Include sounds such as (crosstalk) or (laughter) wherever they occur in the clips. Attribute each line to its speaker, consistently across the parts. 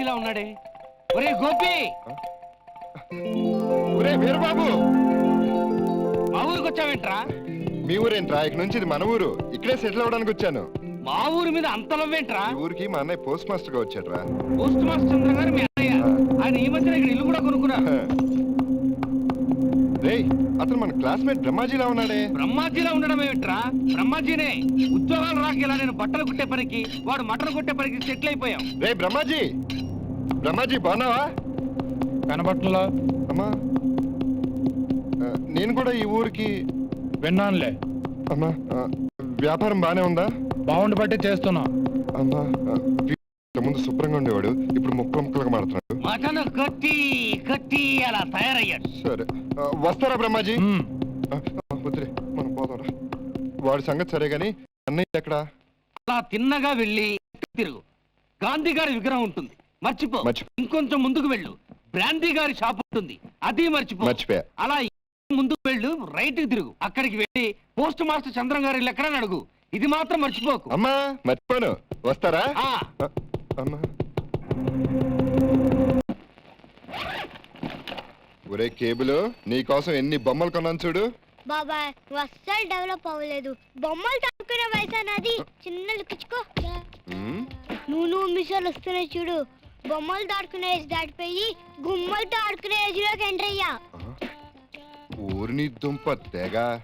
Speaker 1: వ్యక్తిలా ఉన్నాడే? ఒరే గోపి!
Speaker 2: ఒరే వీరబాబు!
Speaker 1: మా ఊరికి వచ్చావేంట్రా?
Speaker 2: మీ ఊరేంట్రా? ఇక నుంచి ఇది మన ఊరు. ఇక్కడే సెటిల్ అవ్వడానికి వచ్చాను.
Speaker 1: మా ఊరి మీద అంత లవ్వేంట్రా
Speaker 2: ఈ ఊరికి మా అన్నయ్య పోస్ట్ మాస్టర్గా వచ్చాడ్రా.
Speaker 1: పోస్ట్ మాస్టర్ చంద్ర గారు మీ అన్నయ్య. ఆయన ఈ మధ్యన ఇక్కడ ఇల్లు కూడా కొనుక్కున్నారు
Speaker 2: రేయ్ అతను మన క్లాస్మేట్ బ్రహ్మాజీలా ఉన్నాడే.
Speaker 1: బ్రహ్మాజీలో ఉండడం ఏమిట్రా? బ్రహ్మాజీనే ఉద్యోగాలు రాక ఇలా నేను బట్టలు కుట్టే పనికి వాడు మటలు కుట్టే పనికి సెటిల్ అయిపోయాం.
Speaker 2: రే బ్రహ్మాజీ! బ్రహ్మాజీ బాగున్నావా?
Speaker 3: కనబట్టలో?
Speaker 2: అమ్మా నేను కూడా ఈ ఊరికి
Speaker 3: విన్నానులే.
Speaker 2: అమ్మా వ్యాపారం బానే ఉందా?
Speaker 3: బాగుండి బట్టి చేస్తున్నా.
Speaker 2: అమ్మా ముందు శుభ్రంగా ఉండేవాడు ఇప్పుడు ముక్కలు ముక్కలుగా మాడుతున్నాడు
Speaker 1: మటను కట్టి కట్టి అలా తయారయ్యాడు.
Speaker 2: సరే వస్తారా బ్రహ్మాజీ? వద్దులే మనం పోదాంరా. వాడి సంగతి సరే గాని అన్నయ్య ఎక్కడా?
Speaker 1: అలా తిన్నగా వెళ్ళి తిరుగు. గాంధీ గారి విగ్రహం ఉంటుంది. మర్చిపో.
Speaker 2: మర్చిపో.
Speaker 1: ఇంకొంచెం ముందుకు వెళ్ళు. బ్రాందీ గారి షాప్ ఉంటుంది. అది మర్చిపో.
Speaker 2: మర్చిపోయా.
Speaker 1: అలా ముందుకు వెళ్ళు రైట్కి తిరుగు. అక్కడికి వెళ్ళి పోస్ట్ మాస్టర్ చంద్రం గారి ఇల్లు ఎక్కడని అడుగు. ఇది మాత్రం మర్చిపోకు.
Speaker 2: అమ్మా మర్చిపోను. వస్తారా?
Speaker 1: ఆ,
Speaker 2: ఆ, అమ్మా. ఒరే కేబుల్ నీకోసం ఎన్ని బొమ్మలు కొన్నాను చూడు.
Speaker 4: బాబాయ్ నువ్వు అస్సలు డెవలప్ అవ్వలేదు. బొమ్మలు తక్కువ వయసు నాది చిన్న లుక్కించుకో
Speaker 2: మ్మ్.
Speaker 4: నువ్వు నువ్వు మిసాలు వస్తున్నాయి చూడు. బొమ్మలు దాడుకునే ఏజ్ దాటిపోయి గుమ్మలతో ఆడుకునే ఏజ్లోకి ఎంటర్ అయ్యా.
Speaker 2: ఊరిని దుంప తెగ.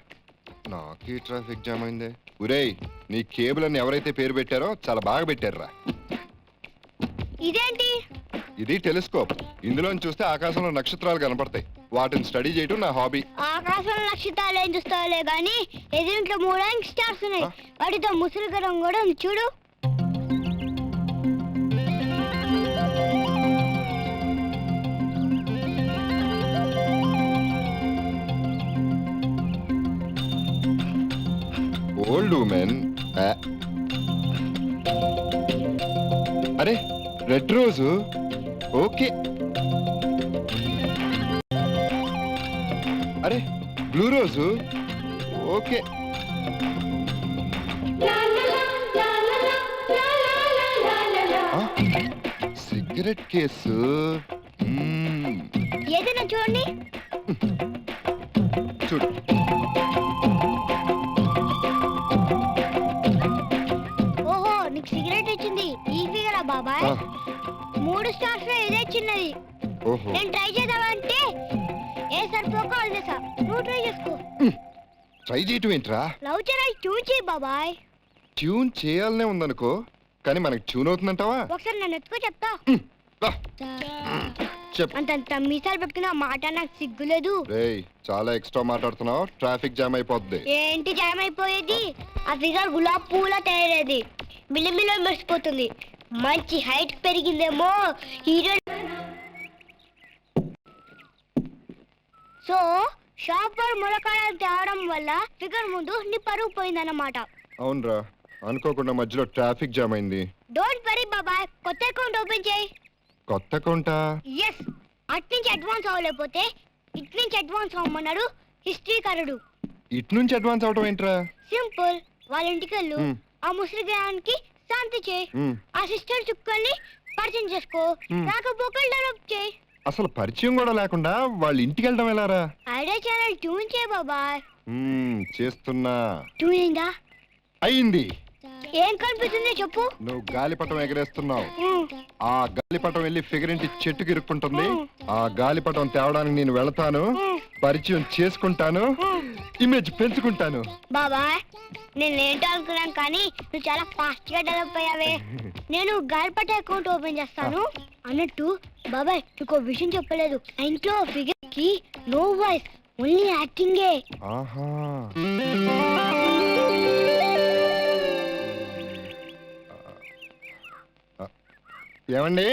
Speaker 2: నాకే ట్రాఫిక్ జామ్ అయిందే. ఒరేయ్ నీ కేబుల్ అని ఎవరైతే పేరు పెట్టారో చాలా బాగా పెట్టారురా.
Speaker 4: ఇదేంటి?
Speaker 2: ఇది టెలిస్కోప్. ఇందులో చూస్తే ఆకాశంలో నక్షత్రాలు కనపడతాయి. వాటిని స్టడీ చేయడం నా హాబీ.
Speaker 4: ఆకాశంలో నక్షత్రాలు ఏం చూస్తావులే కానీ ఎదురింట్లో మూడానికి స్టార్స్ ఉన్నాయి? వాటితో ముసురుగరం కూడా ఉంది. చూడు.
Speaker 2: ఓల్డ్ ఉమెన్ అరే రెడ్ రోజు? ఓకే. అరే బ్లూ రోజు? ఓకే. Cigarette case?
Speaker 4: ఏదైనా చూడండి. బాబాయ్. మూడు స్టార్స్లో ఇదే చిన్నది.
Speaker 2: ఓహో.
Speaker 4: నేను ట్రై చేద్దామంటే ఏ సరిపోక వదిలేసా నువ్వు ట్రై చేసుకో.
Speaker 2: ట్రై చేయటం ఏంట్రా?
Speaker 4: లవ్ చెరాయి ట్యూన్ చేయి బాబాయ్.
Speaker 2: ట్యూన్ చేయాలనే ఉందనుకో కానీ మనకి ట్యూన్ అవుతుందంటావా?
Speaker 4: ఒకసారి నన్ను ఎత్తుకో చెప్తా.
Speaker 2: చెప్పు.
Speaker 4: అంతంత మీసాలు పెట్టుకున్న మాట నాకు సిగ్గులేదు.
Speaker 2: రేయ్ చాలా ఎక్స్ట్రా మాట్లాడుతున్నావు. ట్రాఫిక్ జామ్ అయిపోద్ది.
Speaker 4: ఏంటి జామ్ అయిపోయేది? ఆ ఫిగర్ గులాబ్ పూల తయారయ్యేది. మిల్లిమిల్ల మెరిసిపోతుంది. మంచి హైట్ పెరిగిందేమో హీరో సో షాపర్ ములకాడలు తేవడం వల్ల ఫిగర్ ముందు నీ పరుగు పోయిందన్నమాట.
Speaker 2: అవునరా అనుకోకుండా మధ్యలో ట్రాఫిక్ జామ్ అయింది.
Speaker 4: డోంట్ వరీ బాబాయ్. కొత్త అకౌంట్ ఓపెన్ చేయి.
Speaker 2: కొత్త అకౌంటా?
Speaker 4: ఎస్ అటు నుంచి అడ్వాన్స్ అవ్వలేకపోతే ఇటు నుంచి అడ్వాన్స్ అవ్వమన్నాడు హిస్టరీకరుడు.
Speaker 2: ఇటు నుంచి అడ్వాన్స్ అవటం ఏంట్రా?
Speaker 4: సింపుల్ వాళ్ళ ఇంటికి వెళ్ళు. ఆ ముసలి గ్రహానికి శాంతి చేయి ఆ సిస్టర్ చుక్కల్ని పరిచయం చేసుకో.
Speaker 2: మ్.
Speaker 4: రాకపోకలు డెవలప్ చేయి.
Speaker 2: అసలు పరిచయం కూడా లేకుండా వాళ్ళ ఇంటికి వెళ్ళడం ఎలారా?
Speaker 4: ఐడియా ఛానల్ ట్యూన్ చేయి బాబాయ్.
Speaker 2: చేస్తున్నా.
Speaker 4: ట్యూన్ అయిందా?
Speaker 2: అయింది.
Speaker 4: ఏం కనిపిస్తుంది చెప్పు
Speaker 2: నువ్వు గాలిపటం ఎగరేస్తున్నావు. ఆ గాలిపటం వెళ్ళి ఫిగర్ ఇంటి చెట్టుకి ఇరుక్కుంటుంది. ఆ గాలిపటం తేవడానికి నేను వెళతాను. పరిచయం చేసుకుంటాను. ఇమేజ్ పెంచుకుంటాను
Speaker 4: బాబాయ్ నేను ఏంటో అనుకున్నాను కానీ నువ్వు చాలా ఫాస్ట్గా డెవలప్ అయ్యావే నేను గాలిపట అకౌంట్ ఓపెన్ చేస్తాను అన్నట్టు బాబాయ్ నీకు విషయం చెప్పలేదు ఇంట్లో ఫిగర్కి నో వాయిస్ ఓన్లీ యాక్టింగే
Speaker 2: ఆహా ఏమండి.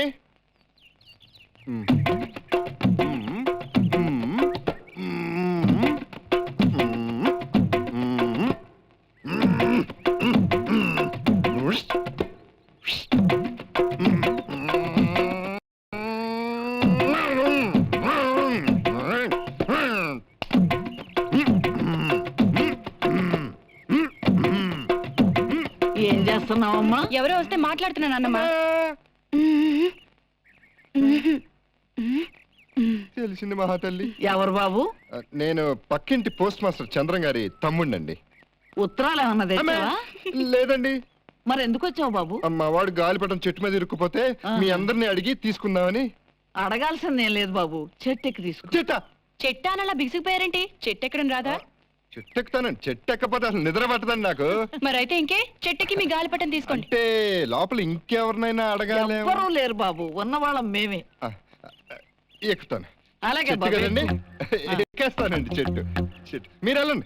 Speaker 5: ఏం చేస్తున్నావమ్మా
Speaker 6: ఎవరో వస్తే మాట్లాడుతున్నాను అన్నమ్మా
Speaker 2: తెలిసింది మహాతల్లి.
Speaker 7: ఎవరు బాబు?
Speaker 2: నేను పక్కింటి పోస్ట్ మాస్టర్ చంద్రం గారి తమ్ముడినండి
Speaker 7: ఉత్తరాలు ఏమన్నా తెచ్చావా?
Speaker 2: లేదండి.
Speaker 7: మరి ఎందుకు వచ్చావు బాబు?
Speaker 2: మా వాడు గాలిపటం చెట్టు మీద ఇరుక్కుపోతే మీ అందరిని అడిగి తీసుకుందామని.
Speaker 7: అడగాల్సిందేం లేదు బాబు. చెట్టుకి తీసుకో.
Speaker 2: చెట్ట!
Speaker 8: చెట్టానలా బిగిసిపోయారేంటి చెట్టు ఎక్కడం రాదా?
Speaker 2: చెట్టు ఎక్కుతానండి చెట్టు ఎక్కపోతే అసలు నిద్ర పట్టదండి నాకు.
Speaker 8: మరైతే ఇంకే చెట్టుకి మీ గాలిపటం తీసుకోండి.
Speaker 2: అంటే లోపల ఇంకెవరినైనా అడగాలి
Speaker 7: ఎవ్వరూ లేరు బాబు. ఉన్నవాళ్ళం మేమే.
Speaker 2: ఎక్కుతాను.
Speaker 7: అలాగే
Speaker 2: చెట్టు
Speaker 7: బాబు.
Speaker 2: కదండి. ఎక్కేస్తానండి చెట్టు. చెట్టు. మీరు వెళ్ళండి.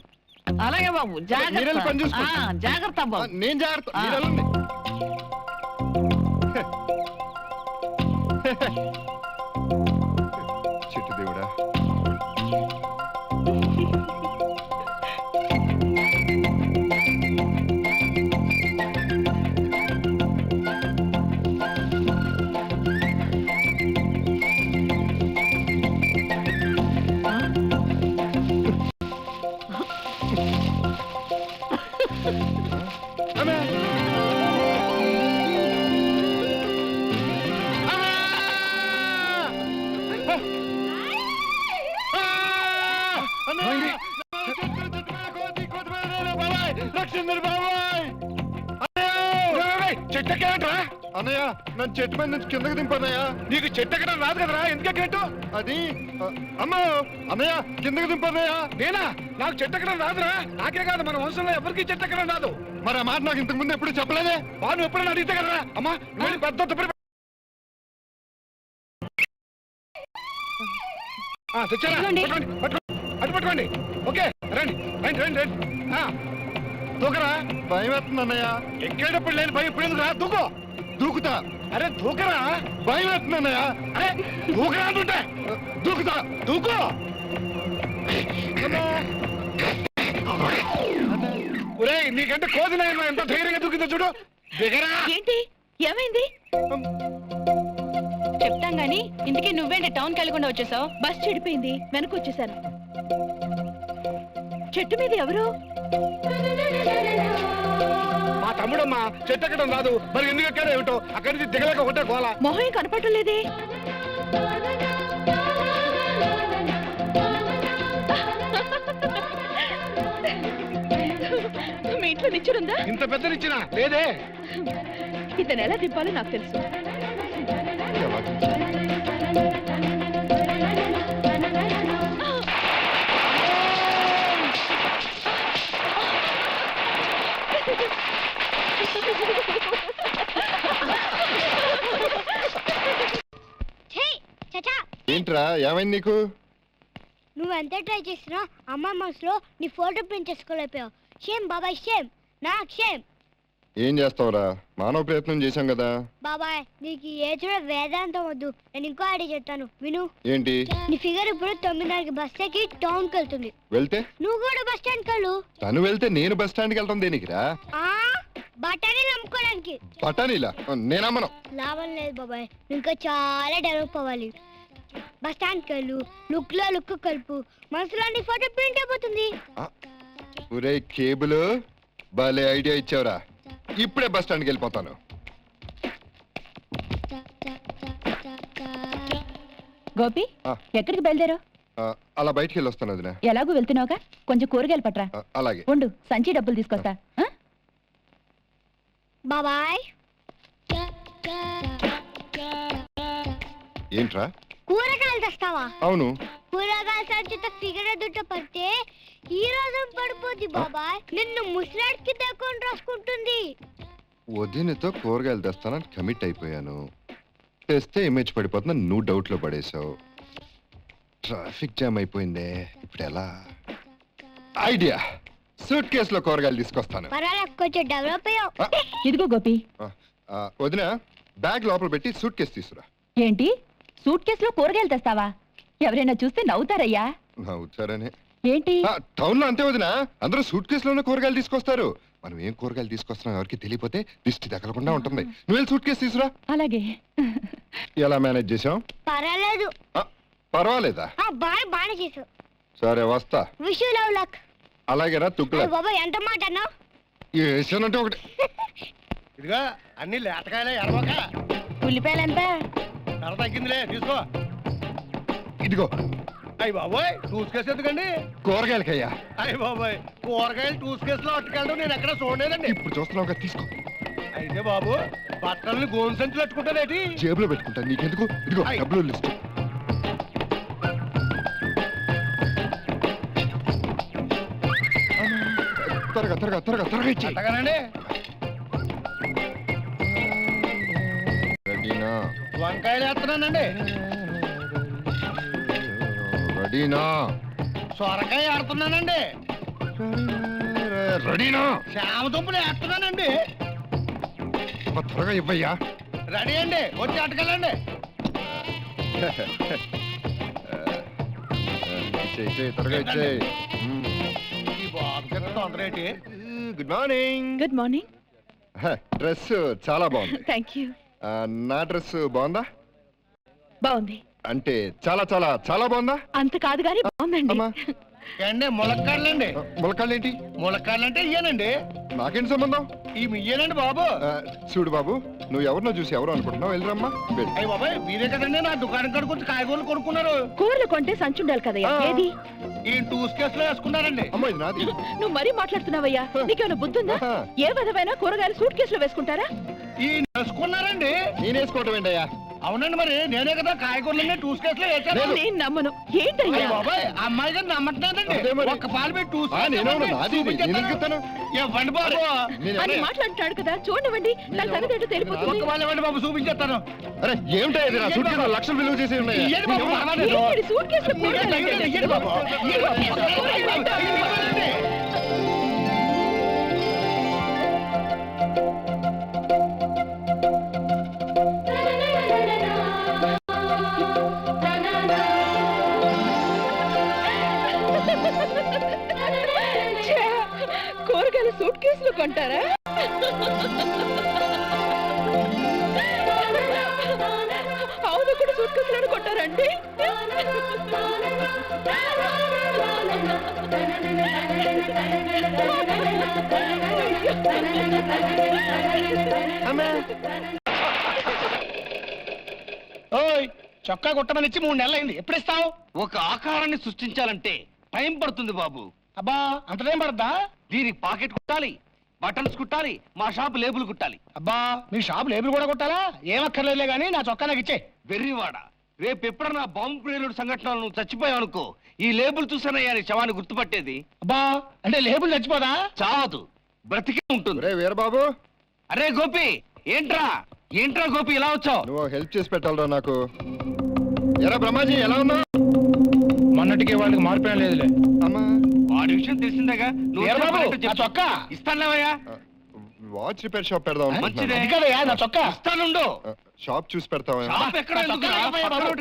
Speaker 7: అలాగే బాబు.
Speaker 2: మీరెళ్ళి పని
Speaker 7: జాగ్రత్త
Speaker 2: చూసుకోండి.
Speaker 7: ఆ, జాగ్రత్త
Speaker 2: ఆ,
Speaker 7: బాబు
Speaker 2: నేను జాగ్రత్త. మీరు వెళ్ళండి. (laughs) అన్నయ్య నన్ను చెట్టు మీద నుంచి కిందకి దింపన్నయ్య.
Speaker 9: నీకు చెట్టు ఎక్కడం రాదు కదరా ఎందుకు ఎక్కడట్టు
Speaker 2: అది అమ్మో అన్నయ్య కిందకి దింపన్నయ్య.
Speaker 9: నేనా? నాకు చెట్టు ఎక్కడం రాదురా నాకే కాదు మన వంశంలో ఎవరికి చెట్టు ఎక్కడం రాదు.
Speaker 2: మరి ఆ మాట నాకు ఇంతకు ముందు ఎప్పుడు చెప్పలేదే?
Speaker 9: వాడు ఎప్పుడైనా అడిగితే కదరా అమ్మా నువ్వు వెళ్ళి పెద్ద తెచ్చారా. పట్టుకోండి, పట్టుకోండి. అటు పట్టుకోండి. ఓకే రండి రండి రండి రండి. ఆ, దూకరా.
Speaker 2: భయం వేస్తుంది అన్నయ్య.
Speaker 9: ఎక్కేటప్పుడు లేని భయం ఇప్పుడు ఎందుకు రా దూకో.
Speaker 2: దూకుతా.
Speaker 9: అరే దూకరా.
Speaker 2: భయం వేస్తుంది అన్నయ్య.
Speaker 9: అరే దూకరా అంటుంటే.
Speaker 2: దూకుతా.
Speaker 9: దూకో. ఒరే నీకంటే కోదిన ఎంత ధైర్యంగా దూకిందో చూడు. దిగరా.
Speaker 8: ఏంటి? ఏమైంది? చెప్తాం గాని ఇంతకీ నువ్వేంటి టౌన్కి వెళ్ళకుండా వచ్చేసావు? బస్ చెడిపోయింది. వెనక వచ్చేసాను. చెట్టు మీద ఎవరు?
Speaker 9: తమ్ముడమ్మా చెట్టు ఎక్కడం రాదు. మరి ఎందుకు ఎక్కాడో ఏమిటో? అక్కడి నుంచి దిగలేక ఒకటే గోల.
Speaker 8: మొహం కనపడటం లేదే? మీ ఇంట్లో నిచ్చుడుందా
Speaker 9: ఇంత పెద్దనిచ్చిన లేదే.
Speaker 8: ఇతను ఎలా దింపాలో నాకు తెలుసు.
Speaker 2: ఏమైంది నీకు?
Speaker 4: నువ్వు ఎంత ట్రై చేసినా అమ్మ మనసులో నీ ఫోటో ప్రింట్ చేసుకోలేకపోయావు. షేమ్ బాబాయ్ షేమ్ నాకు షేమ్
Speaker 2: ఏం చేస్తావురా? మానవ ప్రయత్నం చేశాం కదా.
Speaker 4: బాబాయ్ నీకు ఈ ఏజ్లో వేదాంతం వద్దు. నేను ఇంకో ఐడియా చెప్తాను. విను.
Speaker 2: ఏంటి?
Speaker 4: నీ ఫిగర్ ఇప్పుడు తొమ్మిదిన్నరకి బస్ ఎక్కి టౌన్కి వెళ్తుంది.
Speaker 2: వెళ్తే?
Speaker 4: నువ్వు కూడా బస్ స్టాండ్కి వెళ్ళు.
Speaker 2: తను వెళ్తే నేను బస్ స్టాండ్కి వెళ్ళడం దేనికిరా?
Speaker 4: ఆ, బఠానీ నమ్ముకోవడానికి.
Speaker 2: పటానీలా నేనమ్మను.
Speaker 4: లాభం లేదు బాబాయ్. ఇంకా చాలా డెవలప్ అవ్వాలి. బస్ స్టాండ్కి వెళ్ళు లుక్లో లుక్ కలుపు. మనసులో నీ ఫోటో ప్రింట్ అయిపోతుంది.
Speaker 2: ఒరే కేబుల్ భలే ఐడియా ఇచ్చావురా. ఇప్పుడే బస్ స్టాండ్కి వెళ్ళిపోతాను.
Speaker 8: గోపి
Speaker 2: ఆ.
Speaker 8: ఎక్కడికి బయలుదేరావు?
Speaker 2: ఆ, అలా బయటికి వెళ్ళి వస్తాను వదిన.
Speaker 8: ఎలాగూ వెళ్తున్నావుగా? కొంచెం కూరగాయలు పట్రా
Speaker 2: ఆ, అలాగే.
Speaker 8: ఉండు సంచి డబ్బులు తీసుకొస్తా. ఆ?
Speaker 4: బాబాయ్.
Speaker 2: ఏంట్రా?
Speaker 4: కూరగాయలు తెస్తావా?
Speaker 2: అవును.
Speaker 4: కూరగాయల సంచితో ఫిగర్ దుట్ట పడితే ఈ రోజు పడిపోద్ది బాబాయ్. నిన్ను ముసలాడికి దక్కొని రాసుకుంటుంది.
Speaker 2: వదినతో కూరగాయలు తెస్తానని కమిట్ అయిపోయాను. తెస్తే ఇమేజ్ పడిపోతుందని నువ్వు డౌట్లో పడేశావు. Traffic jam అయిపోయిందే. ఇప్పుడు ఎలా? ఐడియా సూట్ కేసులో కూరగాయలు తీసుకొస్తాను.
Speaker 4: పర్వాలేదు కొంచెం డెవలప్ అయ్యావు.
Speaker 8: ఇదిగో గోపి.
Speaker 2: ఆ, ఆ, వదిన బ్యాగ్ లోపల పెట్టి సూట్ కేసు తీసుకురా
Speaker 8: ఏంటి? సూట్ కేసులో కూరగాయలు తెస్తావా? ఎవరైనా చూస్తే నవ్వుతారయ్యా.
Speaker 2: నవ్వుతారనే.
Speaker 8: ఏంటి?
Speaker 2: టౌన్లో అంతే వదిన. అందరూ సూట్ కేసులోనే కూరగాయలు తీసుకొస్తారు. మనం ఏం కూరగాయలు తీసుకొస్తున్నాం ఎవరికి తెలియపోతే దిష్టి తగలకుండా ఉంటుంది. నువ్వు సూట్ కేసు తీసుకురా
Speaker 8: అలాగే.
Speaker 2: ఎలా మేనేజ్ చేసాం
Speaker 4: పర్వాలేదు.
Speaker 2: పర్వాలేదా?
Speaker 4: ఆ బాయ్ బాగానే చేసావు
Speaker 2: సరే వస్తా.
Speaker 4: విష్ యూ లవ్ లక్
Speaker 2: అలాగేనా తుక్కులా
Speaker 4: బాబా ఎంత మాట అన్నావు?
Speaker 2: ఒకటి. (laughs)
Speaker 10: ఇదిగా అన్ని లేతకాయలే ఎడమక
Speaker 8: ఉల్లిపాయలు ఎంత?
Speaker 10: ధర తగ్గిందిలే తీసుకో.
Speaker 2: ఇదిగో.
Speaker 10: అయ్యి బాబోయ్ టూస్ కేసు ఎందుకండి?
Speaker 2: కూరగాయలకయ్యా.
Speaker 10: అయ్యి బాబోయ్ కూరగాయలు టూస్ కేసులో అట్టుకెళ్ళడం నేను ఎక్కడ చూడలేదండి.
Speaker 2: ఇప్పుడు చూస్తున్నావు కదా తీసుకో.
Speaker 10: అయితే బాబు బట్టల్ని గోను సంచులు పెట్టుకుంటారేటి
Speaker 2: జేబులో పెట్టుకుంటా నీకెందుకు? ఇదిగో
Speaker 10: అయ్.
Speaker 2: డబ్బులు లిస్ట్. త్వరగా త్వరగా త్వరగా త్వరగా ఇచ్చి
Speaker 10: అంతగానండి? వంకాయలు వేస్తున్నానండి
Speaker 2: రెడీనా.
Speaker 10: సొరకాయ ఆడుతున్నానండి.
Speaker 2: రెడీనా.
Speaker 10: శ్యామ దుంపలు వేస్తున్నానండి.
Speaker 2: త్వరగా ఇవ్వయ్యా.
Speaker 10: రెడీ అండి వచ్చి
Speaker 2: ఇచ్చేయ్, త్వరగా ఇచ్చేయ్. Good morning.
Speaker 6: Good morning.
Speaker 2: Dress చాలా బాగుంది. (laughs)
Speaker 6: థ్యాంక్ యూ
Speaker 2: ఆ, నా డ్రెస్ బాగుందా?
Speaker 6: బాగుంది.
Speaker 2: అంటే చాలా చాలా చాలా బాగుందా?
Speaker 6: అంత కాదు కానీ బాగుందండి.
Speaker 2: అమ్మా.
Speaker 10: అండి ములక్కాడలండి?
Speaker 2: ఆ, ములక్కాళ్ళు ఏంటి
Speaker 10: ఇయ్యానండి.
Speaker 2: నాకేంటి సంబంధం?
Speaker 10: ఈ ఇయ్యానండి బాబు.
Speaker 2: ఆ, చూడు బాబు నువ్వు ఎవరినో చూసి ఎవరు అనుకుంటున్నావు? వెళ్ళరమ్మా వెళ్ళు.
Speaker 10: అయ్యి బాబాయ్ మీరే కదండి నా దుకాణం కాడికి వచ్చి కాయగూరలు కొనుక్కున్నారు.
Speaker 6: కూరలు కొంటే సంచుండాలి కదయ్యా.
Speaker 2: ఆ.
Speaker 6: ఏది?
Speaker 10: ఈ టూస్ కేసులో వేసుకున్నారండి.
Speaker 2: అమ్మా ఇది నాది.
Speaker 6: నువ్వు మరీ మాట్లాడుతున్నావయ్యా. నీకేమైనా బుద్ధుందా. ఏ విధమైన కూరగాయలు సూట్ కేసులో వేసుకుంటారా?
Speaker 10: ఈ వేసుకున్నారండి
Speaker 2: నేనేసుకోవటం ఏంటయ్యా?
Speaker 10: అవునండి మరి నేనే కదా కాయగూరలన్నీ టూస్ కేసులో వేసాను
Speaker 6: నేను నమ్మను. ఏంటయ్యా?
Speaker 10: బాబాయ్ అమ్మాయి గారు నమ్మట్లేదండి.
Speaker 2: అదే మరి.
Speaker 10: ఒక్క పాలు పెట్టి టూస్
Speaker 2: ఆ, నేను అవును, నాది ఇది. నేను ఎందుకు ఇస్తాను?
Speaker 10: ఇవ్వండి బాబు.
Speaker 2: నేను
Speaker 6: అని
Speaker 2: ఎవరే?
Speaker 6: మాట్లాడుతున్నాడు కదా చూడండి. తన సంగతి ఏంటో తెలిపోతుంది.
Speaker 10: ఒక్క పాలు ఇవ్వండి బాబు చూపించేస్తాను.
Speaker 2: అరే ఏమిటా ఇది? నా సూట్ కేసులో లక్షలు విలువ చేసి ఉన్నాయి.
Speaker 10: ఇయ్యండి బాబు, పర్వాలేదు.
Speaker 6: ఏంటి సూట్ కేసులో కూరగాయలు
Speaker 10: ఇయ్యండి,
Speaker 6: అంటే?
Speaker 10: ఇయ్యండి బాబు. ఇయ్యండి బాబు. ఇవ్వండి.
Speaker 6: ఛే, సూట్ కేసులో కొంటారా? అవును కూడా సూట్ కేసులో కొంటారండి.
Speaker 10: ఓయ్ చొక్కా కుట్టమని ఇచ్చి మూడు నెలలు అయింది ఎప్పుడు ఇస్తావు?
Speaker 1: ఒక ఆకారాన్ని సృష్టించాలంటే టైం పడుతుంది బాబు.
Speaker 10: అబ్బా అంత టైం పడద్దా?
Speaker 1: దీనికి పాకెట్ కుట్టాలి బటన్స్ కుట్టాలి మా షాప్ లేబుల్ కుట్టాలి.
Speaker 10: అబ్బా మీ షాప్ లేబుల్ కూడా కొట్టాలా? ఏమక్కర్లేదులే గానీ నా చొక్కా నాకు ఇచ్చే.
Speaker 1: వెర్రివాడ రేపు ఎప్పుడన్నా బాంబు ప్రియుడు సంఘటనలు నువ్వు చచ్చిపోయావు అనుకో ఈ లేబుల్ చూసానయ్యా నీ శవాన్ని గుర్తుపట్టేది.
Speaker 10: అబ్బా అంటే లేబుల్ చచ్చిపోదా?
Speaker 1: చావదు బ్రతికే ఉంటుంది.
Speaker 2: రే వీరబాబు.
Speaker 1: అరే గోపి ఏంట్రా? ఏంట్రా గోపి ఇలా వచ్చావు?
Speaker 2: నువ్వు హెల్ప్ చేసి పెట్టాలరా నాకు. ఎరా బ్రహ్మాజీ ఎలా ఉన్నావు?
Speaker 3: మొన్నటికి వాళ్ళకి మార్పు లేదులే.
Speaker 2: అమ్మా.
Speaker 1: వాడి విషయం తెలిసిందేగా?
Speaker 10: చొక్కా?
Speaker 1: ఇస్తానులేవయ్యా?
Speaker 2: వాచ్ రిపేర్ షాప్ పెడదాం
Speaker 10: నా చొక్కా.
Speaker 1: ఇస్తానుండు.
Speaker 2: షాప్ చూసి పెడతావా?
Speaker 1: షాప్ ఎక్కడ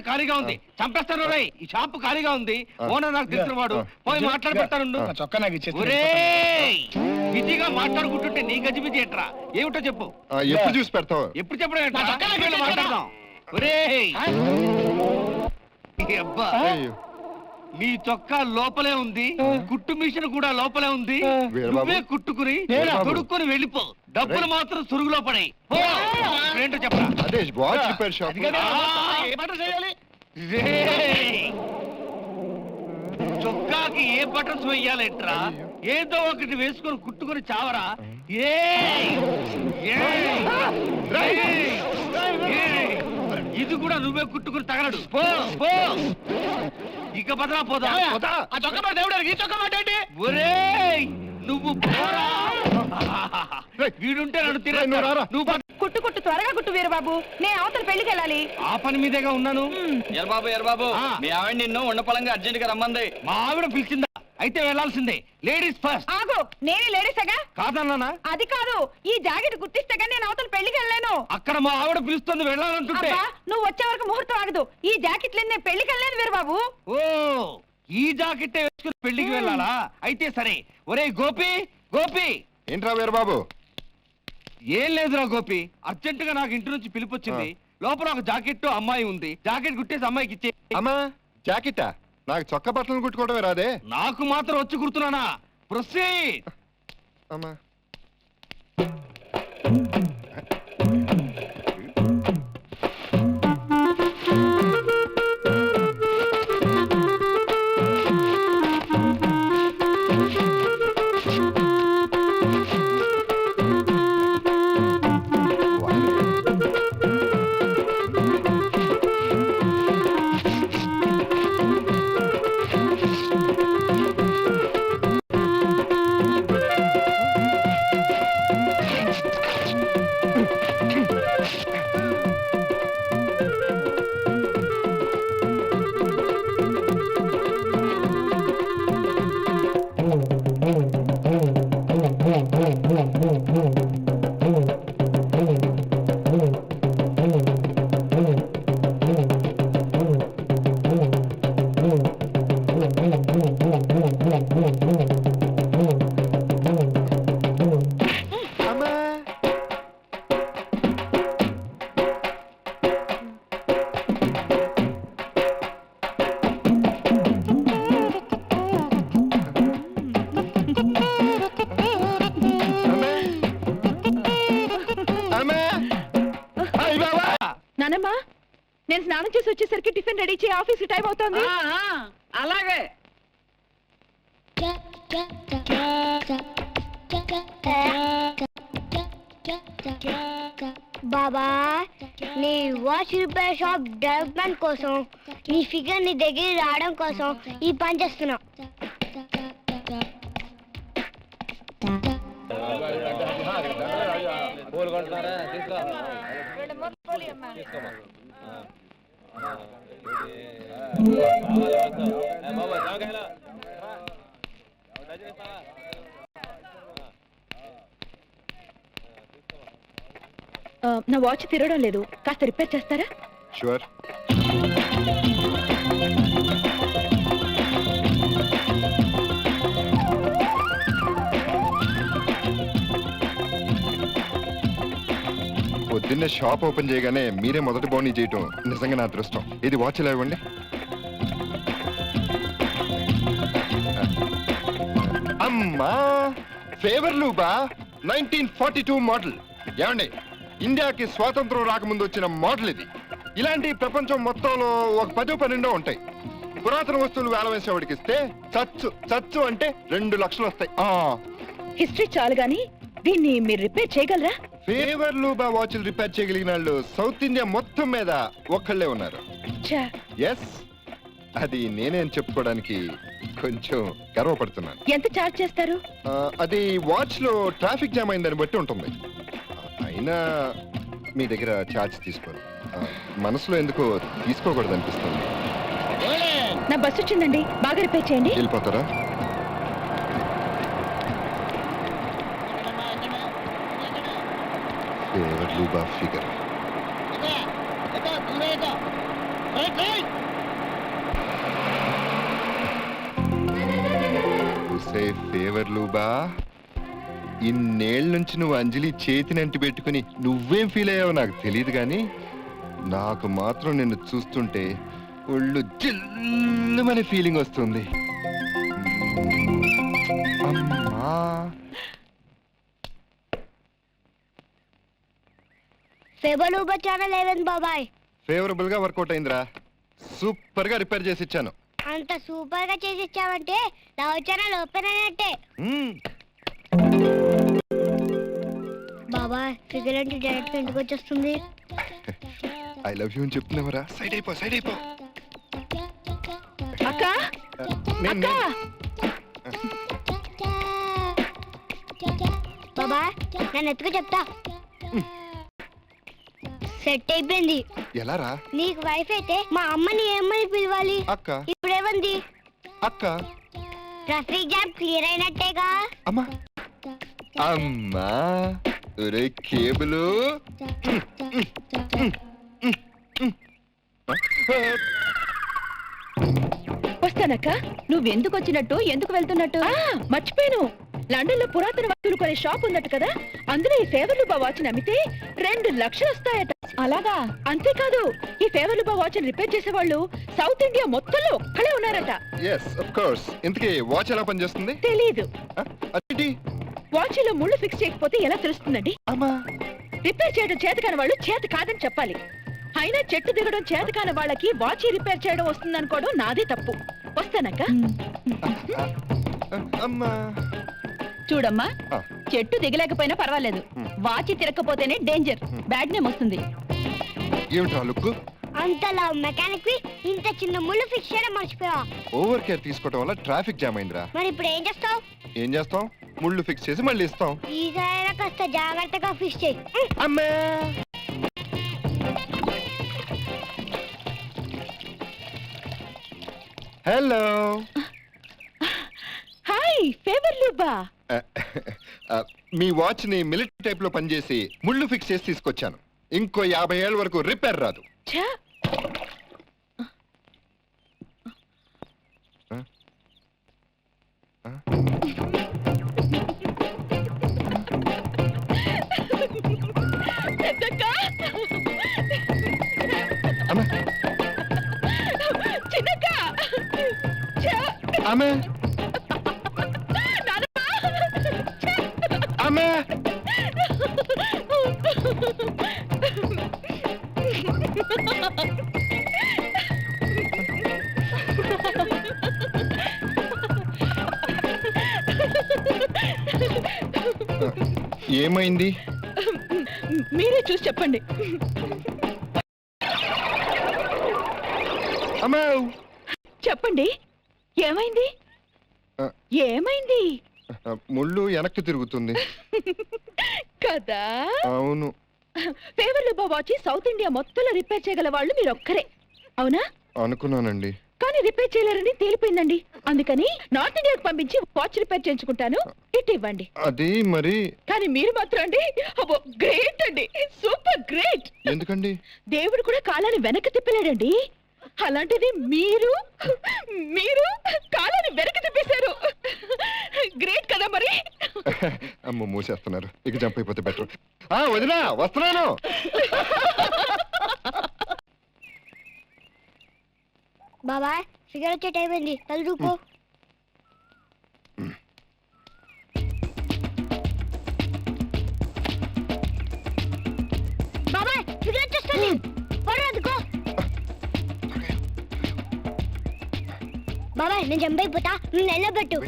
Speaker 1: ఖాళీగా ఉంది. చంపేస్తాను ఈ షాప్ ఖాళీగా ఉంది. ఓనర్ నాకు తెలిసిన వాడు. పోయి మాట్లాడి పెడతానుండు.
Speaker 10: చొక్కా నాకు ఇచ్చే
Speaker 1: ఒరేయ్! బిజీగా మాట్లాడుకుంటుంటే నీ గజి బిజీ ఎట్రా ఏమిటో చెప్పు.
Speaker 2: ఎప్పుడు చూసి పెడతావు?
Speaker 1: ఎప్పుడు చెప్పడం మాట్లాడదాం. ఒరేయ్! ఈ అబ్బా
Speaker 2: అయ్యో.
Speaker 1: నీ చొక్కా లోపలే ఉంది. కుట్టు మిషన్ కూడా లోపలే ఉంది. నువ్వే కుట్టుకుని
Speaker 2: నేనా?
Speaker 1: తొడుక్కుని వెళ్ళిపో. డబ్బులు. మాత్రం సురుగులో పడాయి. ఏంటో చెప్పరా?
Speaker 10: ఏ!
Speaker 1: చొక్కాకి ఏ బటన్స్ వెయ్యాలేంట్రా? ఏదో ఒకటి వేసుకొని కుట్టుకొని చావరా! ఏయ్! ఇది కూడా నువ్వే కుట్టుకుని తగలడు. పో పో. ఇక బదలా పోదా? పోదా?
Speaker 10: ఆ చొక్కా మాట దేవుడు ఈ చొక్కా మాట ఏంటి?
Speaker 1: ఒరేయ్ నువ్వు పోరా? వీడుంటే నన్ను. తిరగ నువ్వు.
Speaker 6: కుట్టు కుట్టు త్వరగా కుట్టు వీరబాబు నేను అవతల పెళ్ళికి వెళ్ళాలి.
Speaker 1: ఆ పని మీదేగా ఉన్నాను?
Speaker 11: ఎర్బాబు ఎర్బాబు
Speaker 1: ఆ.
Speaker 11: మీ ఆవిడ నిన్ను ఉండపలంగా అర్జెంట్గా రమ్మంది.
Speaker 1: మా ఆవిడ పిలిచిందా? అయితే వెళ్ళాల్సిందే. లేడీస్ ఫస్ట్
Speaker 6: ఆగు నేనే లేడీసగా
Speaker 1: కాదన్నానా
Speaker 6: అది కాదు ఈ జాకెట్ గుర్తిస్తేగా నేను అవతల పెళ్ళికి వెళ్ళాను
Speaker 1: అక్కడ మా ఆవిడ పిలుస్తుంది వెళ్ళాలంటుంటే
Speaker 6: అబ్బా నువ్వు వచ్చే వరకు ముహూర్తం ఆగదు. ఈ జాకెట్ లేని నేను పెళ్ళికి వెళ్ళలేదు వీరబాబు
Speaker 1: ఓ ఈ జాకెట్ వేసుకుని పెళ్ళికి వెళ్ళాలా? అయితే సరే. ఒరే గోపి గోపి.
Speaker 2: ఏంట్రా వీరబాబు
Speaker 1: ఏం లేదురా గోపి. అర్జెంట్గా నాకు ఇంటి నుంచి పిలుపు వచ్చింది. లోపల ఒక జాకెట్ అమ్మాయి ఉంది. జాకెట్ కుట్టేసి అమ్మాయికి ఇచ్చే.
Speaker 2: అమ్మా జాకెట్టా నాకు చొక్క బట్టలు కుట్టుకోవడమే రాదే.
Speaker 1: నాకు మాత్రం వచ్చి కుడుతున్నానా? ప్రొసీడ్!
Speaker 2: అమ్మా.
Speaker 6: టైం అవుతోంది.
Speaker 5: అలాగే.
Speaker 4: బాబా నీ వాచ్ రిపేర్ షాప్ డెవలప్మెంట్ కోసం నీ ఫిగర్ నీ దగ్గర రావడం కోసం ఈ పని చేస్తున్నా.
Speaker 6: ఆ, నా వాచ్ తిరగడం లేదు. కాస్త రిపేర్ చేస్తారా?
Speaker 2: షూర్ పొద్దున్నే షాప్ ఓపెన్ చేయగానే మీరే మొదటి బోనీ చేయటం నిజంగా నా అదృష్టం. ఇది వాచ్ ఇలా ఇవ్వండి? అమ్మా! Favre Leuba nineteen forty two model. ఏమండి ఇండియాకి స్వాతంత్రం రాకముందు వచ్చిన మోడల్ ఇది. ఇలాంటి ప్రపంచం మొత్తంలో ఒక పదో పన్నెండో ఉంటాయి. పురాతన వస్తువులు వేల వేసేవాడికి ఇస్తే చచ్చు చచ్చు అంటే రెండు లక్షలు వస్తాయి.
Speaker 6: హిస్టరీ చాలు గాని దీన్ని మీరు రిపేర్ చేయగలరా?
Speaker 2: ఫేవర్ లూబా వాచ్లు రిపేర్ చేయగలిగిన వాళ్ళు సౌత్ ఇండియా మొత్తం మీద ఒక్కళ్ళే ఉన్నారు.
Speaker 6: ఛా,
Speaker 2: ఎస్ అది నేనే అని చెప్పుకోవడానికి కొంచెం గర్వపడుతున్నాను.
Speaker 6: ఎంత చార్జ్ చేస్తారు?
Speaker 2: ఆ, అది వాచ్లో ట్రాఫిక్ జామ్ అయిందని బట్టి ఉంటుంది. అయినా మీ దగ్గర ఛార్జ్ తీసుకోరు. ఆ, మనసులో ఎందుకో తీసుకోకూడదు అనిపిస్తుంది
Speaker 6: నా బస్సు వచ్చిందండి. బాగా రిపేర్ చేయండి.
Speaker 2: వెళ్ళిపోతారా? Luba లూబా ఉసే ఫేవర్ లూబా ఇన్నేళ్ళ నుంచి నువ్వు అంజలి చేతిని అంటి పెట్టుకుని నువ్వేం ఫీల్ అయ్యావో నాకు తెలియదు కానీ నాకు మాత్రం నిన్ను చూస్తుంటే ఒళ్ళు జిల్లుమనే ఫీలింగ్ వస్తుంది. అమ్మా!
Speaker 4: ఫేబర్ ఊబర్ ఛానల్ ఏమైంది బాబాయ్?
Speaker 2: ఫేవరబుల్గా వర్కౌట్ అయిందిరా. సూపర్గా రిపేర్ చేసి ఇచ్చాను.
Speaker 4: అంత సూపర్గా చేసి ఇచ్చావంటే లవ్ ఛానల్ ఓపెన్ అయినట్టే
Speaker 2: మ్మ్.
Speaker 4: బాబా ఫిగర్ అంటే డైరెక్ట్గా ఇంటికి వచ్చేస్తుంది.
Speaker 2: ఐ లవ్ యూ అని చెప్తున్నావరా? సైడ్ అయిపో సైడ్ అయిపో.
Speaker 6: అక్క?
Speaker 2: నేను-
Speaker 6: అక్క?
Speaker 2: నేను-
Speaker 4: బాబా నన్ను ఎత్తుకు చెప్తా. సెట్ అయిపోయింది.
Speaker 2: ఎలా రా
Speaker 4: నీకు వైఫ్ అయితే మా అమ్మని ఏమని పిలవాలి?
Speaker 2: అక్క.
Speaker 4: ఇప్పుడేమంది?
Speaker 2: అక్క.
Speaker 4: ట్రాఫిక్ జామ్ క్లియర్ అయినట్టేగా?
Speaker 2: అమ్మా. అమ్మా. ఒరే కేబుల్.
Speaker 6: వస్తానక్క. నువ్వెందుకు వచ్చినట్టు? ఎందుకు వెళ్తున్నట్టు? మర్చిపోయాను. లండన్లో పురాతన వస్తువులు కొనే షాప్ ఉందట కదా. అందులో ఈ ఫేవర్లు బా వాచ్ అమ్మితే రెండు లక్షలు వస్తాయట అలాగా? అంతేకాదు ఈ ఫేవర్లు బా వాచ్ రిపేర్ చేసేవాళ్ళు సౌత్ ఇండియా మొత్తంలో ఒక్కడే ఉన్నారట.
Speaker 2: ఎస్ ఆఫ్ కోర్స్ ఇంతకీ వాచ్ ఎలా పనిచేస్తుంది?
Speaker 6: తెలీదు.
Speaker 2: అదేంటి?
Speaker 6: వాచ్లో ముళ్ళు ఫిక్స్ చేయకపోతే ఎలా తెలుస్తుందండి?
Speaker 2: అమ్మా!
Speaker 6: రిపేర్ చేయడం చేత కాని వాళ్ళు చేత కాదని చెప్పాలి. అయినా చెట్టు దిగడం చేత కాని వాళ్ళకి వాచ్ రిపేర్ చేయడం వస్తుందనుకోవడం నాదే తప్పు. వస్తానక్క?
Speaker 2: అమ్మా!
Speaker 6: చూడమ్మా
Speaker 2: ఆ.
Speaker 6: చెట్టు దిగలేకపోయినా పర్వాలేదు. వాచి తిరగకపోతేనే డేంజర్ బ్యాడ్ నేమ్ వస్తుంది.
Speaker 2: ఏమిటా లుక్
Speaker 4: అంతలా మెకానిక్ ఇంత చిన్న ముళ్ళు ఫిక్స్ చేయడం మర్చిపోయా
Speaker 2: ఓవర్ కేర్ తీసుకోవడం వల్ల ట్రాఫిక్ జామ్ అయిందిరా.
Speaker 4: మరి ఇప్పుడు ఏం చేస్తావు?
Speaker 2: ఏం చేస్తాం? ముళ్ళు ఫిక్స్ చేసి మళ్ళీ ఇస్తాం.
Speaker 4: ఈసారి కాస్త జాగ్రత్తగా ఫిక్స్ చేయి.
Speaker 2: అమ్మా! హలో
Speaker 6: హాయ్ ఫేవర్ లూబా
Speaker 2: మీ వాచ్ని మిలిటరీ టైప్లో పనిచేసి ముళ్ళు ఫిక్స్ చేసి తీసుకొచ్చాను. ఇంకో యాభై ఏళ్ళ వరకు రిపేర్ రాదు.
Speaker 6: ఛా! పెద్దక్క!
Speaker 2: అమ్మా.
Speaker 6: చిన్నక్క! ఛా!
Speaker 2: అమ్మా.
Speaker 6: రామే
Speaker 2: ఏమైంది?
Speaker 6: మీరే చూసి చెప్పండి. చెప్పండి. ఏమైంది? ఏమైంది?
Speaker 2: ముళ్ళు వెనక్కి తిరుగుతుంది.
Speaker 6: కదా?
Speaker 2: అవును.
Speaker 6: Favre Leuba watch south India మొత్తంలో రిపేర్ చేయగల వాళ్ళు మీరు ఒక్కరే అవునా?
Speaker 2: అనుకున్నానండి.
Speaker 6: కానీ రిపేర్ చేయలేరని తేలిపోయిందండి. అందుకని నార్త్ ఇండియాకి పంపించి వాచ్ రిపేర్ చేయించుకుంటాను. ఇట్ ఇవ్వండి.
Speaker 2: అది మరి?
Speaker 6: కానీ మీరు మాత్రం అండి అబ్బో గ్రేట్ అండి. సూపర్ గ్రేట్
Speaker 2: ఎందుకండి?
Speaker 6: దేవుడు కూడా కాలాన్ని వెనక్కి తిప్పలేడండి. అలాంటిది మీరు? మీరు కాలాన్ని వెనక్కి తిప్పేశారు. గ్రేట్ కదా మరి.
Speaker 2: అమ్మ మూసేస్తున్నారు. ఇక జంప్ అయిపోతే బెటర్. ఆ వదినా వస్తున్నాను.
Speaker 4: బాబాయ్ ఫిగర్ వచ్చే టైం అయింది. చదువుకో బాబాయ్ నేను జంప్ అయిపోతా నువ్వు నిలబెట్టు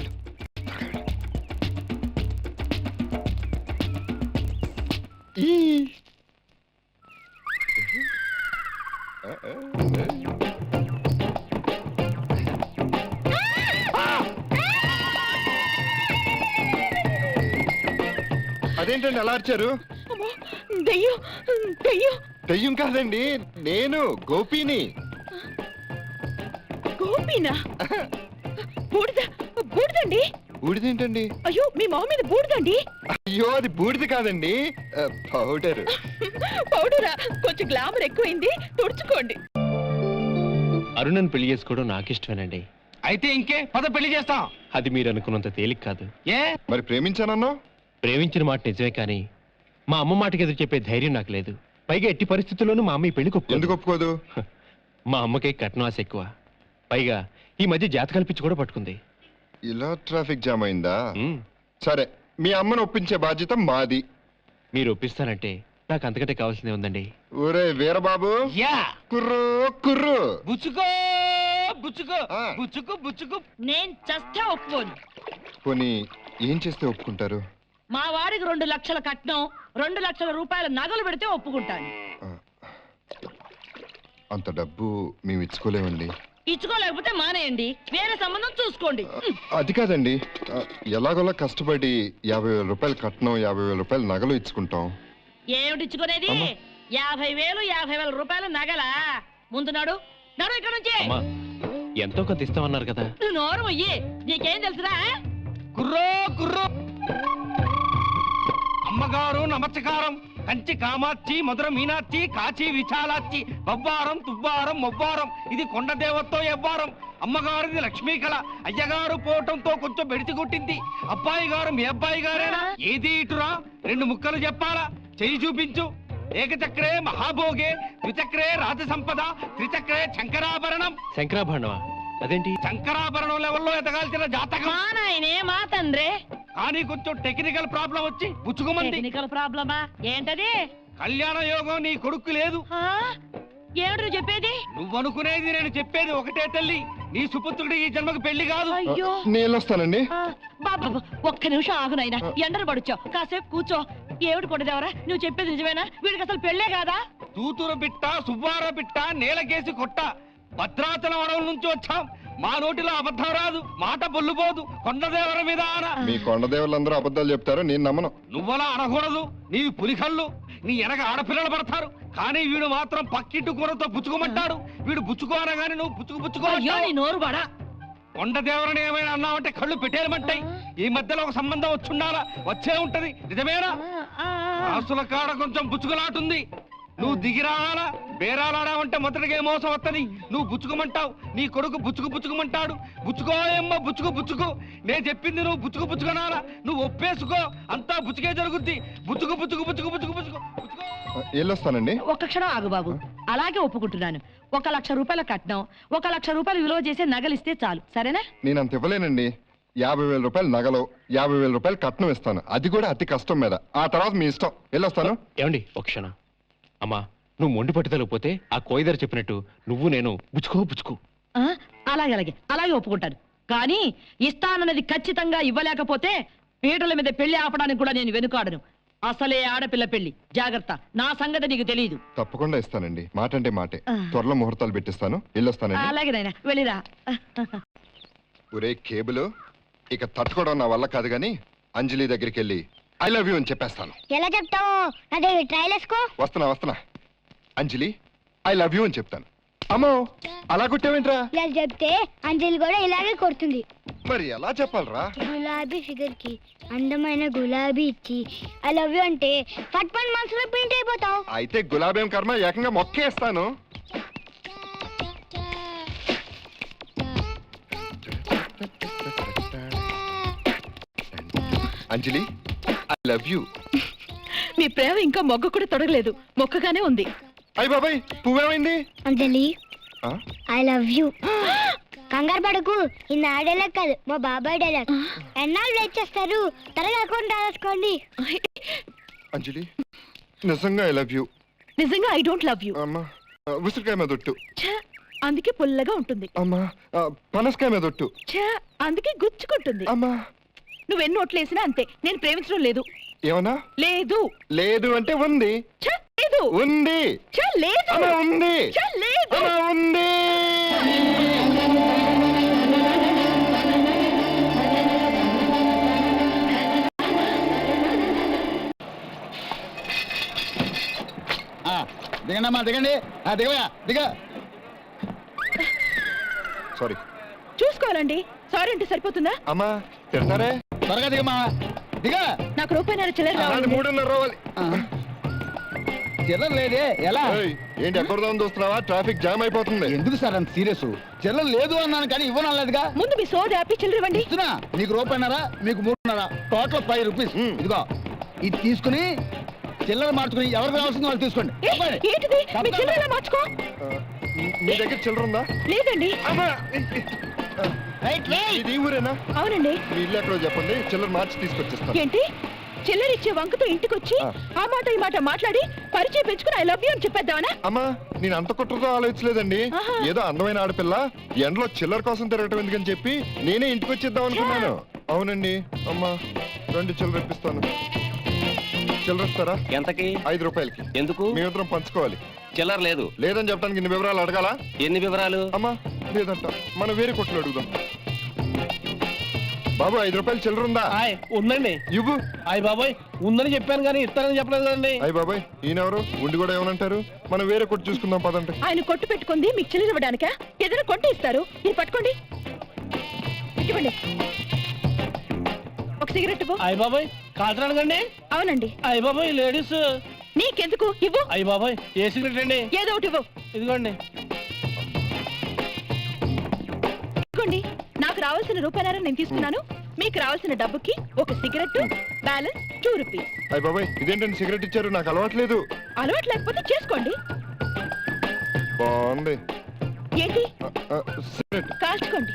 Speaker 2: అదేంటండి అలా అరిచారు?
Speaker 6: అమ్మో, దెయ్యం దెయ్యం.
Speaker 2: దెయ్యం కాదండి నేను గోపిని.
Speaker 6: గోపీనా బూడిద బూడిదండి?
Speaker 2: బూడిదేంటండి?
Speaker 6: అయ్యో మీ మొహం మీద బూడిదండి?
Speaker 2: అయ్యో అది బూడిద కాదండి. పౌడర్.
Speaker 6: పౌడరా? కొంచెం గ్లామర్ ఎక్కువైంది తుడుచుకోండి.
Speaker 12: అరుణన్ పెళ్ళి చేసుకోవడం నాకు ఇష్టమేనండి
Speaker 1: అయితే ఇంకే పద పెళ్ళి చేస్తాం.
Speaker 12: అది మీరు అనుకున్నంత తేలిక కాదు.
Speaker 1: ఏ?
Speaker 2: మరి ప్రేమించానన్నా
Speaker 12: ప్రేమించిన మాట నిజమే కానీ మా అమ్మ మాటకి ఎదురు చెప్పే ధైర్యం నాకు లేదు. పైగా ఎట్టి పరిస్థితుల్లోనూ మా అమ్మ ఈ పెళ్ళికి ఒప్పుకోదు.
Speaker 2: ఎందుకు ఒప్పుకోదు?
Speaker 12: మా అమ్మకే కట్నం ఆశ ఎక్కువ. పైగా ఈ మధ్య జాతకాలు పిచ్చి కూడా పట్టుకుంది.
Speaker 2: ఇలా ట్రాఫిక్ జామ్ అయిందా?
Speaker 12: ఉమ్,
Speaker 2: సరే మీ అమ్మను ఒప్పించే బాధ్యత మాది.
Speaker 12: మీరు ఒప్పిస్తానంటే నాకు అంతకంటే కావాల్సిందే ఉందండి
Speaker 2: ఊరే వీరబాబు.
Speaker 1: యా!
Speaker 2: కుర్రు కుర్రు.
Speaker 1: బుచ్చుకో బుచ్చుకో
Speaker 2: ఆ.
Speaker 1: బుచ్చుకు బుచ్చుకు.
Speaker 5: నేను చస్తే ఒప్పుకోను.
Speaker 2: పోనీ ఏం చేస్తే ఒప్పుకుంటారు?
Speaker 5: మా వాడికి రెండు లక్షల కట్నం రెండు లక్షల రూపాయల నగలు పెడితే ఒప్పుకుంటాను.
Speaker 2: ఆ, అంత డబ్బు మేము ఇచ్చుకోలేమండి
Speaker 5: ఇచ్చుకోలేకపోతే మానేయండి. వేరే సంబంధం చూసుకోండి.
Speaker 2: అది కాదండి. ఆ, ఎలాగోలా కష్టపడి యాభై వేల రూపాయలు కట్నం యాభై వేల రూపాయలు నగలు ఇచ్చుకుంటాం.
Speaker 5: ఏమిటి ఇచ్చుకునేది?
Speaker 2: అమ్మా.
Speaker 5: యాభై వేలు యాభై వేల రూపాయలు నగలా? ముందు నాడు. నడు ఇక్కడ నుంచి.
Speaker 12: అమ్మా ఎంతో కొంత ఇస్తామన్నారు కదా.
Speaker 5: నువ్వు నోరు అయ్యి నీకేం తెలుసురా?
Speaker 1: కుర్రో కుర్రో అమ్మగారు నమస్కారం. కంచి కామాక్షి మధుర మీనాక్షి కాచి విశాలాక్షి బొబ్బారం తుబ్బారం మొబ్బారం ఇది కొండ దేవతో ఎవ్వారం. అమ్మగారిది లక్ష్మీ కళ. అయ్యగారు పోవటంతో కొంచెం బెడిసి కొట్టింది. అబ్బాయి గారు మీ అబ్బాయి గారేనా? ఏది ఇటురా? రెండు ముక్కలు చెప్పాలా? చెయ్యి చూపించు. ఏకచక్రే మహాభోగే ద్విచక్రే రాజ సంపద త్రిచక్రే శంకరాభరణం.
Speaker 12: శంకరాభరణమా? అదేంటి?
Speaker 1: శంకరాభరణం లెవెల్లో ఎదగాల్సిన జాతకం.
Speaker 5: మా నాయనే మా తండ్రే.
Speaker 1: కానీ కొంచెం టెక్నికల్ ప్రాబ్లం వచ్చి పుచ్చుకోమంది
Speaker 5: టెక్నికల్ ప్రాబ్లమా ఏంటది?
Speaker 1: కళ్యాణ యోగం నీ కొడుకు లేదు.
Speaker 5: ఆ? ఏమిటి చెప్పేది?
Speaker 1: నువ్వు అనుకునేది నేను చెప్పేది ఒకటే తల్లి. నీ సుపుత్రుడి ఈ జన్మకు పెళ్ళి కాదు.
Speaker 5: అయ్యో.
Speaker 2: నేను వస్తానండి.
Speaker 5: బాబా ఒక్క నిమిషం ఆగునైనా ఎండలు పడుచావు కాసేపు కూర్చో. ఏమిటి కొట్టదేవరా నువ్వు చెప్పేది నిజమేనా? వీడికి అసలు పెళ్ళే కాదా?
Speaker 1: తూతురు బిట్ట సుబ్బార బిట్ట నేలకేసి కొట్ట. భద్రాచలం అడవుల నుంచి వచ్చాం. మా నోటిలో అబద్ధం రాదు మాట బొల్లుపోదు కొండదేవర మీద ఆన
Speaker 2: మీ కొండదేవులందరూ అబద్ధాలు చెప్తారు నేను నమ్మను.
Speaker 1: నువ్వలా అనకూడదు నీవి పులికళ్ళు. నీ వెనక ఆడపిల్లలు పడతారు. కానీ వీడు మాత్రం పక్కింటి కూరతో పుచ్చుకోమంటాడు. వీడు పుచ్చుకో అనగానే నువ్వు పుచ్చుకు పుచ్చుకో
Speaker 5: నీ నోరు బడా
Speaker 1: కొండ దేవరని ఏమైనా అన్నావంటే కళ్ళు పెట్టేయమంటాయి ఈ మధ్యలో ఒక సంబంధం వచ్చుండాలా? వచ్చే ఉంటది. నిజమేనా? రాసుల కాడ కొంచెం బుచ్చుకులాటుంది నువ్వు దిగి రావాలా బేరాలాడావంటే మొదటిగా ఏ మోసం వస్తుంది నువ్వు బుచ్చుకోమంటావు. నీ కొడుకు బుచ్చుకు బుచ్చుకోమంటాడు. బుచ్చుకోయమ్మ బుచ్చుకు బుచ్చుకు. నేను చెప్పింది నువ్వు బుచ్చుకు బుచ్చుకునాలా నువ్వు ఒప్పేసుకో. అంతా బుచ్చుకే జరుగుద్ది. బుచ్చుకు బుచ్చుకు బుచ్చుకు బుచ్చుకు బుచ్చుకు.
Speaker 2: వెళ్ళొస్తానండి.
Speaker 5: ఒక్క క్షణం ఆగు బాబు. అలాగే ఒప్పుకుంటున్నాను. ఒక లక్ష రూపాయల కట్నం ఒక లక్ష రూపాయలు విలువ చేసే నగలిస్తే చాలు. సరేనా?
Speaker 2: నేను అంత ఇవ్వలేనండి. యాభై వేల రూపాయలు నగలు యాభై వేల రూపాయలు కట్నం ఇస్తాను. అది కూడా అతి కష్టం మీద. ఆ తర్వాత మీ ఇష్టం. వెళ్ళొస్తాను.
Speaker 12: ఏమండి ఒక క్షణం. అమ్మా నువ్వు మొండి పట్టుదలకపోతే ఆ కోయిదర్ చెప్పినట్టు నువ్వు నేను బుచ్చుకో బుచ్చుకో
Speaker 5: ఆ, అలాగే అలాగే. అలాగే ఒప్పుకుంటాను. కానీ ఇస్తానన్నది ఖచ్చితంగా ఇవ్వలేకపోతే పీటల మీద పెళ్ళి ఆపడానికి కూడా నేను వెనుకాడను. అసలే ఆడపిల్ల పెళ్ళి. జాగ్రత్త. నా సంగతి నీకు తెలియదు
Speaker 2: తప్పకుండా ఇస్తానండి. మాట అంటే మాటే.
Speaker 5: ఆ.
Speaker 2: త్వరలో ముహూర్తాలు పెట్టిస్తాను. వెళ్ళొస్తానండి.
Speaker 5: అలాగే నాయన. వెళ్ళిరా.
Speaker 2: ఒరే కేబుల్. ఇక తట్టుకోవడం నా వల్ల కాదు కానీ అంజలి దగ్గరికి వెళ్ళి ఐ లవ్ యూ అని చెప్పేస్తాను.
Speaker 4: ఎలా చెప్తావు? దగ్గర ట్రైల్ వేసుకో
Speaker 2: వస్తున్నా వస్తున్నా. అంజలి ఐ లవ్ యూ అని చెప్తాను. అమ్మో అలా కొట్టావేంట్రా?
Speaker 4: ఇలా చెప్తే అంజలి కూడా ఇలాగే కొడుతుంది.
Speaker 2: మరి ఎలా చెప్పాలరా?
Speaker 4: గులాబీ ఫిగర్కి అందమైన గులాబీ ఇచ్చి ఐ లవ్ యూ అంటే ఫట్ ఫట్ మనసులో ప్రింట్ అయిపోతావు.
Speaker 2: అయితే గులాబేం కర్మ? ఏకంగా మొక్కేస్తాను అంజలి లవ్ యూ.
Speaker 6: మీ ప్రేమ ఇంకా మొగ్గ కూడా తొడగలేదు. మొక్కగానే ఉంది.
Speaker 2: అయ్య బాబాయ్ పువ్వేమైంది?
Speaker 4: అంజలి
Speaker 2: ఆ?
Speaker 4: ఐ లవ్ యూ కంగారు పడకు. ఈ నా డైలాగ్ కాదు మా బాబాయ్ డైలాగ్ ఎన్నాళ్ళు వెయిట్ చేస్తారు? త్వరగా అకౌంట్ రాసుకోండి.
Speaker 2: అంజలి నిజంగా ఐ లవ్ యూ
Speaker 6: నిజంగా ఐ డోంట్ లవ్ యూ
Speaker 2: అమ్మా ఆ, ఉసిరికాయ మీద ఒట్టు.
Speaker 6: అందుకే పుల్లగా ఉంటుంది.
Speaker 2: అమ్మా ఆ, పనసకాయ మీద ఒట్టు.
Speaker 6: ఛ, అందుకే గుచ్చుకుంటుంది.
Speaker 2: అమ్మా
Speaker 6: నువ్వెన్ని ఓట్లేసినా అంతే. నేను ప్రేమించడం లేదు.
Speaker 2: ఏమన్నా?
Speaker 6: లేదు.
Speaker 2: లేదు అంటే ఉంది.
Speaker 6: ఛ, లేదు.
Speaker 2: ఉంది.
Speaker 6: ఛ, లేదు.
Speaker 2: అమ్మా ఉంది.
Speaker 6: ఛ, లేదు.
Speaker 2: ఉంది.
Speaker 10: దిగండి అమ్మా దిగండి. ఆ, దిగవయ్యా దిగ.
Speaker 2: సారీ
Speaker 6: చూసుకోవాలండి. సారీ అంటే సరిపోతుందా?
Speaker 2: అమ్మా తిడతారే?
Speaker 10: త్వరగా దిగమ్మా. దిగ.
Speaker 6: నాకు రూపాయి చిల్లర
Speaker 2: మూడున్నర రావాలి.
Speaker 10: చిల్లర లేదే. ఎలా?
Speaker 2: ఏంటి ఎక్కడదాం చూస్తున్నావా? ట్రాఫిక్ జామ్ అయిపోతుంది.
Speaker 10: ఎందుకు సార్ అంత సీరియస్? చిల్లర లేదు అన్నాను కానీ ఇవ్వనలేదుగా
Speaker 6: ముందు మీ సోది ఆపి చిల్లర ఇవ్వండి.
Speaker 10: ఇస్తున్నా. నీకు రూపాయినారా మీకు మూడున్నర. Total five rupees. ఇదిగో. ఇది తీసుకుని చిల్లర మార్చుకుని ఎవరికి కావాల్సిందో వాళ్ళు తీసుకోండి.
Speaker 6: మీ
Speaker 2: దగ్గర చిల్లర ఉందా?
Speaker 6: లేదండి.
Speaker 2: ఇది ఊరేనా?
Speaker 6: అవునండి.
Speaker 2: మీ ఇల్లు ఎక్కడో చెప్పండి. చిల్లర మార్చి తీసుకొచ్చేస్తాను.
Speaker 6: ఏంటి? చిల్లర ఇచ్చే వంకతో ఇంటికొచ్చి
Speaker 2: ఆ.
Speaker 6: మాట ఈ మాట మాట్లాడి పరిచయం పెంచుకుని ఐ లవ్ యూ అని చెప్పేద్దామనా?
Speaker 2: అమ్మా నేను అంత కుట్రతో ఆలోచించలేదండి. ఏదో అందమైన ఆడపిల్ల ఎండలో చిల్లర కోసం తిరగటం ఎందుకని చెప్పి నేనే ఇంటికి వచ్చేద్దాం అనుకున్నాను. అవునండి. అమ్మా రెండు చిల్లర ఇప్పిస్తాను చిల్లర ఇస్తారా?
Speaker 11: ఎంతకి?
Speaker 2: ఐదు రూపాయలకి.
Speaker 11: ఎందుకు?
Speaker 2: మేమిద్దరం పంచుకోవాలి.
Speaker 11: చిల్లర లేదు.
Speaker 2: లేదని చెప్పడానికి ఇన్ని వివరాలు అడగాలా?
Speaker 11: ఎన్ని వివరాలు?
Speaker 2: అమ్మా లేదంట. మనం వేరే కొట్లు అడుగుదాం. బాబు ఐదు రూపాయలు చిల్లర ఉందా?
Speaker 10: ఆయ్, ఉందండి.
Speaker 2: ఇవ్వు.
Speaker 10: అయ్య బాబాయ్ ఉందని చెప్పాను కానీ ఇస్తానని చెప్పలేదు కదండి.
Speaker 2: అయ్య బాబాయ్ ఈయనెవరు? ఉండి కూడా ఏమనంటారు? మనం వేరే కొట్టు చూసుకుందాం పదండి.
Speaker 6: ఆయన కొట్టు పెట్టుకుంది మీకు చిల్లర ఇవ్వడానికా? ఏదైనా కొట్టి ఇస్తారు. ఇది పట్టుకోండి. ఇవ్వండి. ఒక సిగరెట్ ఇవ్వు.
Speaker 10: అయ్య బాబాయ్ కాల్చడానికండి
Speaker 6: అవునండి.
Speaker 10: అయ్య బాబాయ్ లేడీస్.
Speaker 6: నీకెందుకు? ఇవ్వు.
Speaker 10: అయ్య బాబాయ్ ఏ సిగరెట్ అండి?
Speaker 6: ఏదో ఒకటి ఇవ్వు.
Speaker 10: ఇదిగోండి.
Speaker 6: ఇదిగోండి నాకు రావాల్సిన రూపాయలు నేను తీసుకున్నాను. మీకు రావాల్సిన డబ్బుకి ఒక సిగరెట్ బ్యాలెన్స్ టూ రూపీస్.
Speaker 2: అయ్య బాబాయ్ ఇదేంటండి సిగరెట్ ఇచ్చారు? నాకు అలవాట్లేదు
Speaker 6: అలవాటు లేకపోతే చేసుకోండి.
Speaker 2: బాగుంది.
Speaker 6: ఏంటి?
Speaker 2: సిగరెట్.
Speaker 6: కాల్చుకోండి.